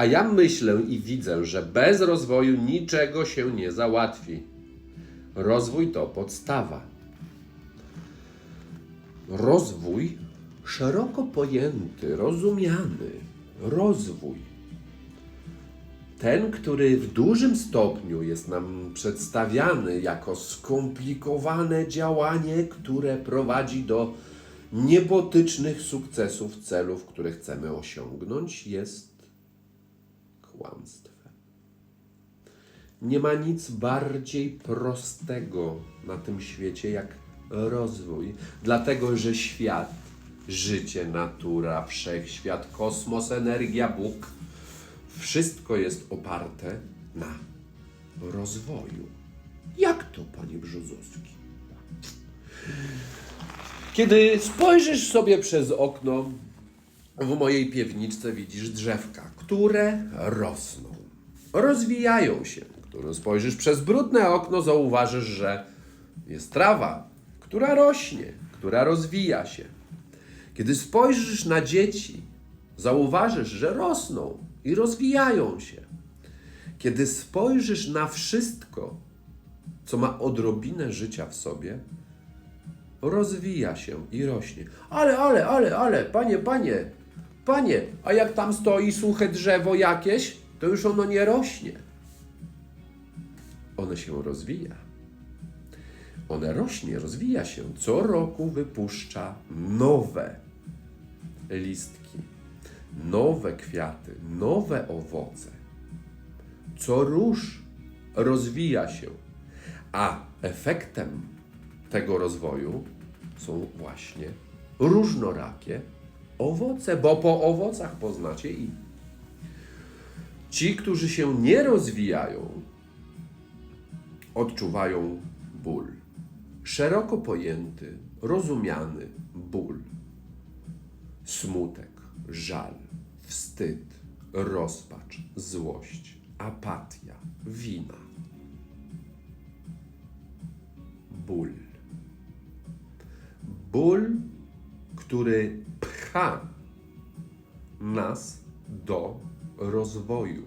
A ja myślę i widzę, że bez rozwoju niczego się nie załatwi. Rozwój to podstawa. Rozwój szeroko pojęty, rozumiany, rozwój. Ten, który w dużym stopniu jest nam przedstawiany jako skomplikowane działanie, które prowadzi do niebotycznych sukcesów, celów, które chcemy osiągnąć, jest kłamstwem. Nie ma nic bardziej prostego na tym świecie jak rozwój, dlatego że świat, życie, natura, wszechświat, kosmos, energia, Bóg, wszystko jest oparte na rozwoju. Jak to, panie Brzozowski? Kiedy spojrzysz sobie przez okno, w mojej piwniczce widzisz drzewka, które rosną, rozwijają się. Kiedy spojrzysz przez brudne okno, zauważysz, że jest trawa, która rośnie, która rozwija się. Kiedy spojrzysz na dzieci, zauważysz, że rosną i rozwijają się. Kiedy spojrzysz na wszystko, co ma odrobinę życia w sobie, rozwija się i rośnie. Ale, ale, ale, ale, panie, panie, panie, a jak tam stoi suche drzewo jakieś, to już ono nie rośnie. Ono się rozwija. One rośnie, rozwija się. Co roku wypuszcza nowe listki, nowe kwiaty, nowe owoce. Co róż rozwija się, a efektem tego rozwoju są właśnie różnorakie owoce, bo po owocach poznacie i ci, którzy się nie rozwijają, odczuwają ból. Szeroko pojęty, rozumiany ból. Smutek, żal, wstyd, rozpacz, złość, apatia, wina. Ból. Ból, który pcha nas do rozwoju.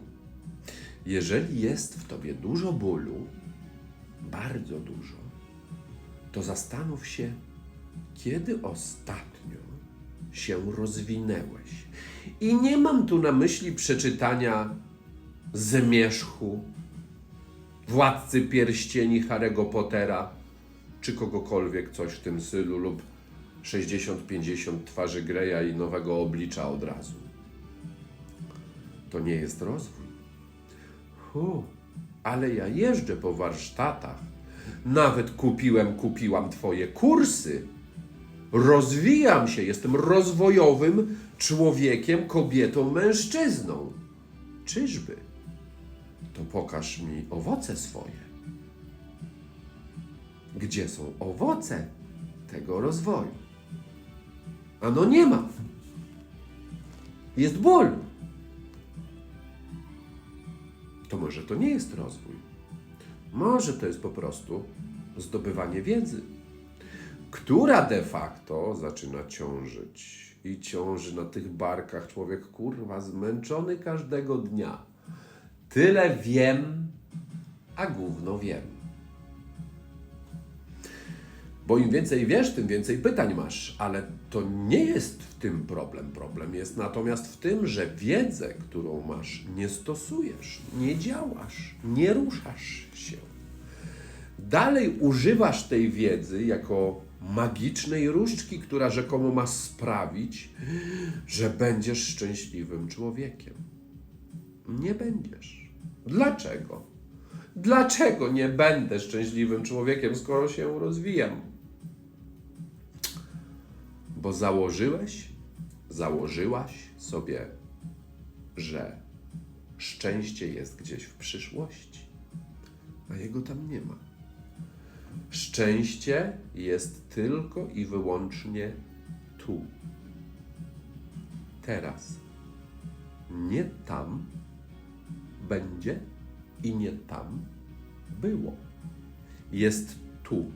Jeżeli jest w tobie dużo bólu, bardzo dużo, to zastanów się, kiedy ostatnio się rozwinęłeś. I nie mam tu na myśli przeczytania Zemierzchu, Władcy Pierścieni Harry'ego Pottera, czy kogokolwiek coś w tym stylu, lub 60-50 twarzy Greya i nowego oblicza od razu. To nie jest rozwój. Hu, ale ja jeżdżę po warsztatach. Nawet kupiłem, kupiłam Twoje kursy. Rozwijam się, jestem rozwojowym człowiekiem, kobietą, mężczyzną. Czyżby? To pokaż mi owoce swoje. Gdzie są owoce tego rozwoju? Ano nie ma. Jest ból. To może to nie jest rozwój. Może to jest po prostu zdobywanie wiedzy, która de facto zaczyna ciążyć. I ciąży na tych barkach człowiek, kurwa, zmęczony każdego dnia. Tyle wiem, a gówno wiem. Bo im więcej wiesz, tym więcej pytań masz, ale to nie jest w tym problem. Problem jest natomiast w tym, że wiedzę, którą masz, nie stosujesz, nie działasz, nie ruszasz się. Dalej używasz tej wiedzy jako magicznej różdżki, która rzekomo ma sprawić, że będziesz szczęśliwym człowiekiem. Nie będziesz. Dlaczego? Dlaczego nie będę szczęśliwym człowiekiem, skoro się rozwijam? Bo założyłeś, założyłaś sobie, że szczęście jest gdzieś w przyszłości, a jego tam nie ma. Szczęście jest tylko i wyłącznie tu, teraz. Nie tam będzie i nie tam było. Jest tu,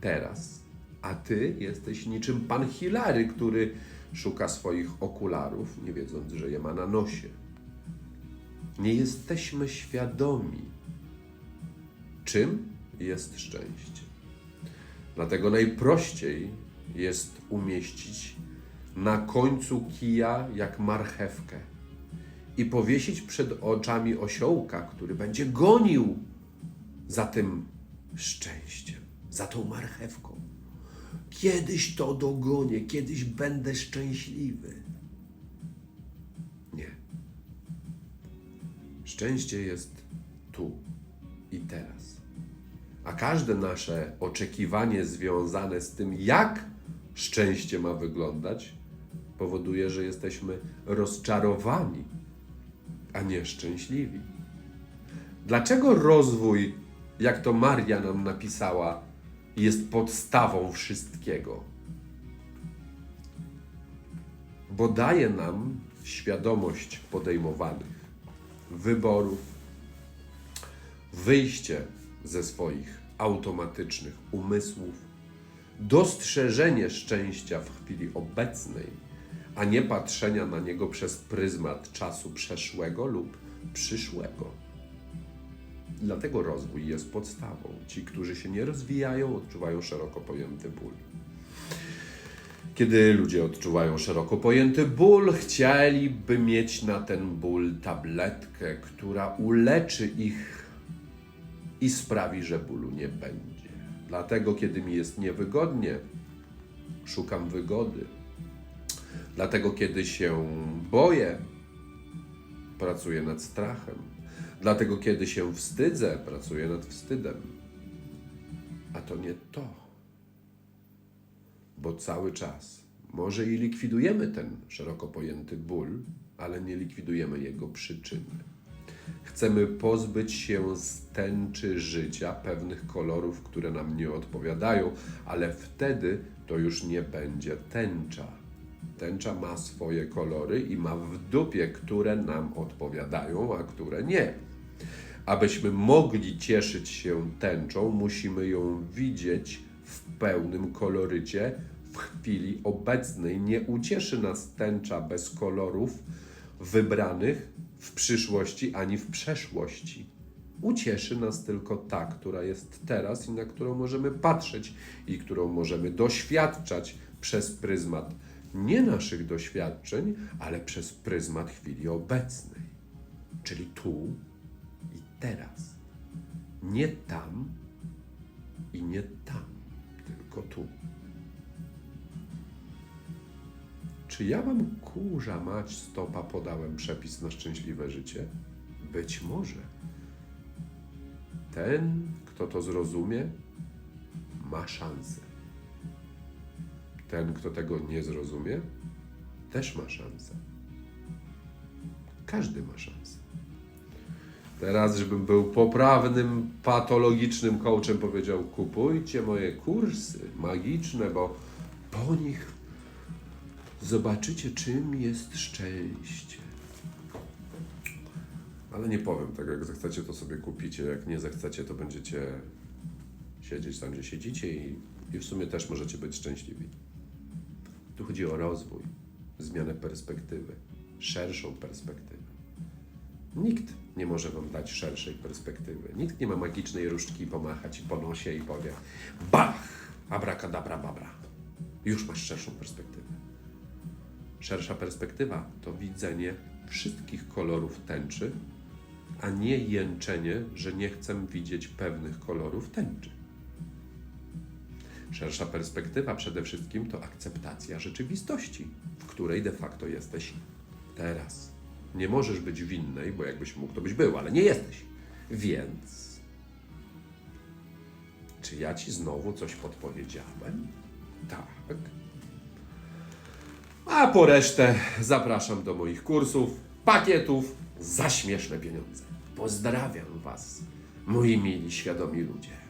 teraz. A ty jesteś niczym pan Hilary, który szuka swoich okularów, nie wiedząc, że je ma na nosie. nie jesteśmy świadomi, czym jest szczęście. Dlatego najprościej jest umieścić na końcu kija jak marchewkę i powiesić przed oczami osiołka, który będzie gonił za tym szczęściem, za tą marchewką. Kiedyś to dogonię, kiedyś będę szczęśliwy. Nie. Szczęście jest tu i teraz. A każde nasze oczekiwanie związane z tym, jak szczęście ma wyglądać, powoduje, że jesteśmy rozczarowani, a nie szczęśliwi. Dlaczego rozwój, jak to Maria nam napisała, jest podstawą wszystkiego? Bo daje nam świadomość podejmowanych wyborów, wyjście ze swoich automatycznych umysłów, dostrzeżenie szczęścia w chwili obecnej, a nie patrzenia na niego przez pryzmat czasu przeszłego lub przyszłego. Dlatego rozwój jest podstawą. Ci, którzy się nie rozwijają, odczuwają szeroko pojęty ból. Kiedy ludzie odczuwają szeroko pojęty ból, chcieliby mieć na ten ból tabletkę, która uleczy ich i sprawi, że bólu nie będzie. Dlatego, kiedy mi jest niewygodnie, szukam wygody. Dlatego, kiedy się boję, pracuję nad strachem. Dlatego, kiedy się wstydzę, pracuję nad wstydem. A to nie to. Bo cały czas może i likwidujemy ten szeroko pojęty ból, ale nie likwidujemy jego przyczyny. Chcemy pozbyć się z tęczy życia pewnych kolorów, które nam nie odpowiadają, ale wtedy to już nie będzie tęcza. Tęcza ma swoje kolory i ma w dupie, które nam odpowiadają, a które nie. Abyśmy mogli cieszyć się tęczą, musimy ją widzieć w pełnym kolorycie w chwili obecnej. Nie ucieszy nas tęcza bez kolorów wybranych w przyszłości ani w przeszłości. Ucieszy nas tylko ta, która jest teraz i na którą możemy patrzeć i którą możemy doświadczać przez pryzmat nie naszych doświadczeń, ale przez pryzmat chwili obecnej, czyli tu i teraz. Nie tam i nie tam, tylko tu. Czy ja wam kurza mać stopa podałem przepis na szczęśliwe życie? Być może. Ten, kto to zrozumie, ma szansę. Ten, kto tego nie zrozumie, też ma szansę. Każdy ma szansę. Teraz, żebym był poprawnym, patologicznym coachem, powiedział: kupujcie moje kursy magiczne, bo po nich zobaczycie, czym jest szczęście. Ale nie powiem tego, jak zechcecie, to sobie kupicie, jak nie zechcecie, to będziecie siedzieć tam, gdzie siedzicie i, i w sumie też możecie być szczęśliwi. Tu chodzi o rozwój, zmianę perspektywy, szerszą perspektywę. Nikt nie może wam dać szerszej perspektywy. Nikt nie ma magicznej różdżki pomachać po nosie i powie bach, abracadabra, babra. Już masz szerszą perspektywę. Szersza perspektywa to widzenie wszystkich kolorów tęczy, a nie jęczenie, że nie chcę widzieć pewnych kolorów tęczy. Szersza perspektywa przede wszystkim to akceptacja rzeczywistości, w której de facto jesteś teraz. Nie możesz być w innej, bo jakbyś mógł, to byś był, ale nie jesteś. Więc. Czy ja ci znowu coś podpowiedziałem? Tak. A po resztę zapraszam do moich kursów, pakietów za śmieszne pieniądze. Pozdrawiam Was, moi mili, świadomi ludzie.